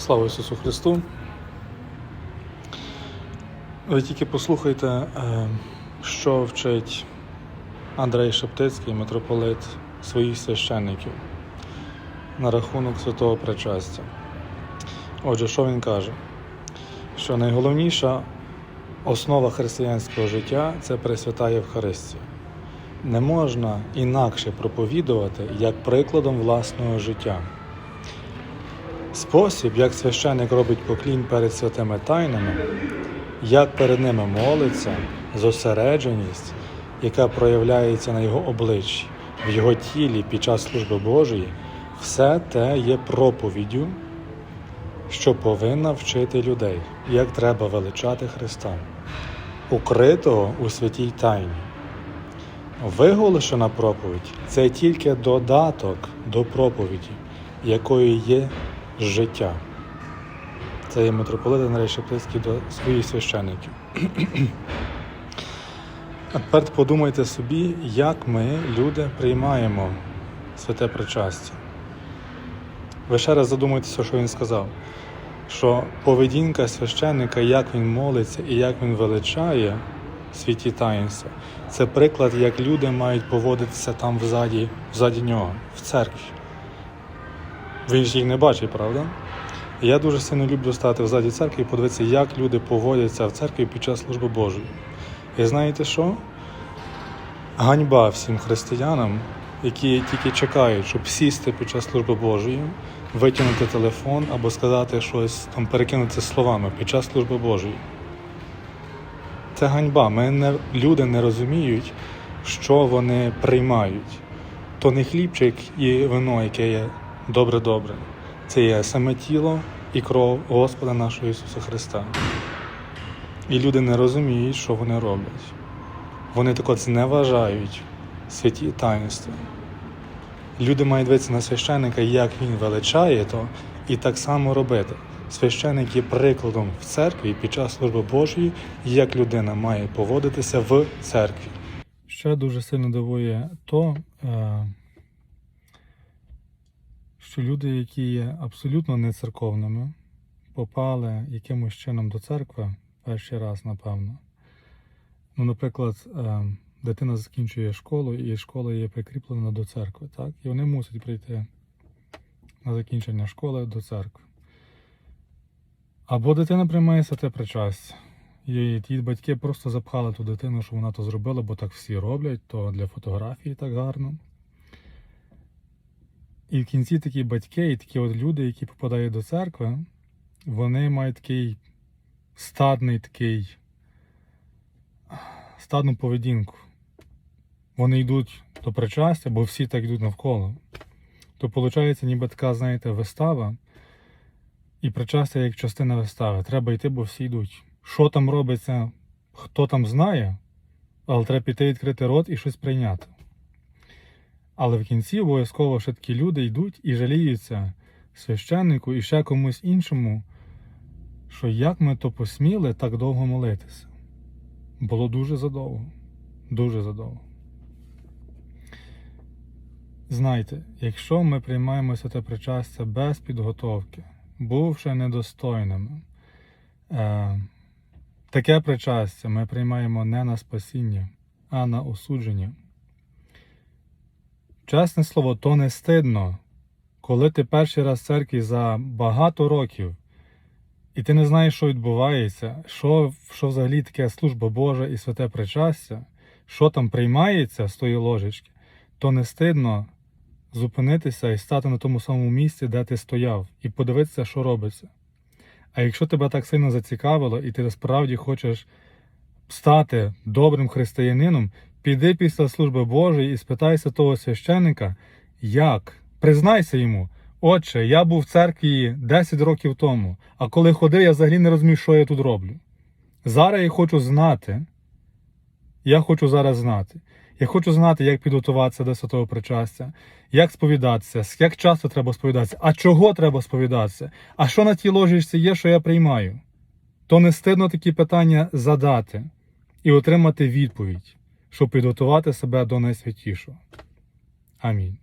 Слава Ісусу Христу. Ви тільки послухайте, е, що вчить Андрей Шептицький, митрополит своїх священників на рахунок святого причастя. Отже, що він каже? Що найголовніша основа християнського життя це Пресвята Євхаристія. Не можна інакше проповідувати як прикладом власного життя. Спосіб, як священник робить поклін перед святими тайнами, як перед ними молиться, зосередженість, яка проявляється на його обличчі, в його тілі під час служби Божої, все те є проповіддю, що повинна вчити людей, як треба величати Христа, укритого у святій тайні. Виголошена проповідь це тільки додаток до проповіді, якою є життя. Це є митрополит Андрей Шептицький до своїх священиків. А тепер подумайте собі, як ми, люди, приймаємо святе причастя. Ви ще раз задумайтеся, що він сказав. Що поведінка священника, як він молиться і як він величає святі таїнства, це приклад, як люди мають поводитися там взаді, взаді нього, в церкві. Він ж їх не бачить, правда? Я дуже сильно люблю стати взаді церкви і подивитися, як люди поводяться в церкві під час служби Божої. І знаєте що? Ганьба всім християнам, які тільки чекають, щоб сісти під час служби Божої, витягнути телефон або сказати щось, там перекинути словами під час служби Божої. Це ганьба. Ми не, люди не розуміють, що вони приймають. То не хлібчик і вино, яке є добре-добре. Це є саме тіло і кров Господа нашого Ісуса Христа. І люди не розуміють, що вони роблять. Вони так от зневажають святі таїнства. Люди мають дивитися на священника, як він величає то, і так само робити. Священик є прикладом в церкві під час служби Божої, як людина має поводитися в церкві. Ще дуже сильно дивує то, е, що люди, які є абсолютно не церковними, попали якимось чином до церкви перший раз, напевно. Ну, наприклад, е, дитина закінчує школу, і школа є прикріплена до церкви, так? І вони мусять прийти на закінчення школи до церкви. Або дитина приймає святе причастя. І ті батьки просто запхали ту дитину, що вона то зробила, бо так всі роблять, то для фотографії так гарно. І в кінці такі батьки і такі от люди, які попадають до церкви, вони мають такий стадний такий стадну поведінку. Вони йдуть до причастя, бо всі так йдуть навколо. То виходить, ніби така, знаєте, вистава, і причастя як частина вистави. Треба йти, бо всі йдуть. Що там робиться, хто там знає, але треба піти відкрити рот і щось прийняти. Але в кінці обов'язково ще такі люди йдуть і жаліються священнику і ще комусь іншому, що як ми то посміли так довго молитися. Було дуже задовго. Дуже задовго. Знайте, якщо ми приймаємо святе причастя без підготовки, бувши недостойними, е, таке причастя ми приймаємо не на спасіння, а на осудження. Чесне слово, то не стидно, коли ти перший раз в церкві за багато років, і ти не знаєш, що відбувається, що, що взагалі таке служба Божа і святе причастя, що там приймається з тої ложечки, то не стидно зупинитися і стати на тому самому місці, де ти стояв, і подивитися, що робиться. А якщо тебе так сильно зацікавило, і ти справді хочеш стати добрим християнином, піди після служби Божої і спитайся того священника, як. Признайся йому, отче, я був в церкві 10 років тому, а коли ходив, я взагалі не розумів, що я тут роблю. Зараз я хочу знати. Я хочу зараз знати. Я хочу знати, як підготуватися до святого причастя, як сповідатися, як часто треба сповідатися, а чого треба сповідатися, а що на тій ложечці є, що я приймаю. То не стидно такі питання задати і отримати відповідь, щоб підготувати себе до найсвятішого. Амінь.